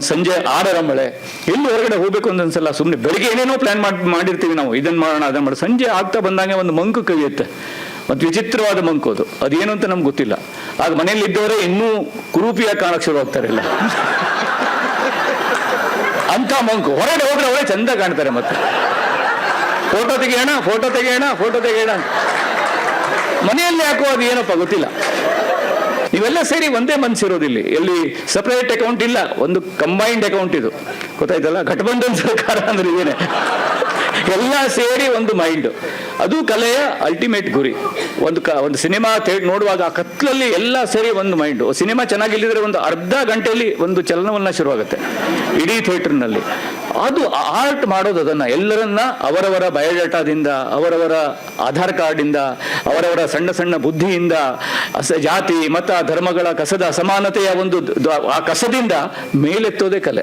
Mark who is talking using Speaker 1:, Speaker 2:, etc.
Speaker 1: ಸಂಜೆ ಆರರ ಮಳೆ. ಎಲ್ಲಿ ಹೊರಗಡೆ ಹೋಗ್ಬೇಕು ಒಂದೊಂದ್ಸಲ ಸುಮ್ಮನೆ ಬೆಳಿಗ್ಗೆ ಏನೇನೋ ಪ್ಲಾನ್ ಮಾಡಿ, ಮಾಡಿರ್ತೀವಿ ನಾವು. ಇದನ್ನ ಮಾಡೋಣ ಅದನ್ನ ಮಾಡೋಣ ಸಂಜೆ ಆಗ್ತಾ ಬಂದಾಗೆ ಒಂದು ಮಂಕು ಕವಿಯುತ್ತೆ ಮತ್ತು ವಿಚಿತ್ರವಾದ ಮಂಕು ಅದು. ಅದೇನು ಅಂತ ನಮ್ಗೆ ಗೊತ್ತಿಲ್ಲ. ಆಗ ಮನೆಯಲ್ಲಿ ಇದ್ದವರೇ ಇನ್ನೂ ಕುರೂಪಿಯಾಗಿ ಕಾಣಕ್ಕೆ ಶುರು ಆಗ್ತಾರೆ ಇಲ್ಲ. ಅಂತ ಮಂಕು. ಹೊರಗಡೆ ಹೋದ್ರೆ ಅವರೇ ಚಂದ ಕಾಣ್ತಾರೆ ಮತ್ತೆ. ಫೋಟೋ ತೆಗೆಯೋಣ ಫೋಟೋ ತೆಗೆಯೋಣ ಫೋಟೋ ತೆಗೆಯೋಣ ಮನೆಯಲ್ಲಿ ಯಾಕೋ ಅದು ಏನಪ್ಪ ಗೊತ್ತಿಲ್ಲ. ನೀವೆಲ್ಲ ಸೇರಿ ಒಂದೇ ಮನ್ಸಿರೋದಿಲ್ಲಿ. ಎಲ್ಲಿ ಸಪರೇಟ್ ಅಕೌಂಟ್ ಇಲ್ಲ, ಒಂದು ಕಂಬೈನ್ಡ್ ಅಕೌಂಟ್ ಇದು. ಗೊತ್ತಾಯ್ತಲ್ಲ? ಘಟಬಂಧನ್ ಸರ್ಕಾರ ಅಂದ್ರೆ ಇದೇನೆ ಎಲ್ಲ ಸೇರಿ ಒಂದು ಮೈಂಡ್ ಅದು ಕಲೆಯ ಅಲ್ಟಿಮೇಟ್ ಗುರಿ. ಒಂದು ಒಂದು ಸಿನಿಮಾ ನೋಡುವಾಗ ಆ ಕತ್ಲಲ್ಲಿ ಎಲ್ಲ ಸೇರಿ ಒಂದು ಮೈಂಡ್ ಸಿನಿಮಾ ಚೆನ್ನಾಗಿಲ್ಲಿದ್ರೆ ಒಂದು ಅರ್ಧ ಗಂಟೆಯಲ್ಲಿ ಒಂದು ಚಲನವಲನ ಶುರುವಾಗುತ್ತೆ. ಇಡೀ ಥಿಯೇಟರ್ನಲ್ಲಿ. ಅದು ಆರ್ಟ್ ಮಾಡೋದು ಅದನ್ನ. ಎಲ್ಲರನ್ನ ಅವರವರ ಬಯೋಡೇಟಾದಿಂದ, ಅವರವರ ಆಧಾರ್ ಕಾರ್ಡಿಂದ ಅವರವರ ಸಣ್ಣ ಸಣ್ಣ ಬುದ್ಧಿಯಿಂದ ಜಾತಿ, ಮತ, ಧರ್ಮಗಳ ಕಸದ ಅಸಮಾನತೆಯ ಒಂದು ಆ ಕಸದಿಂದ ಮೇಲೆತ್ತೋದೇ ಕಲೆ.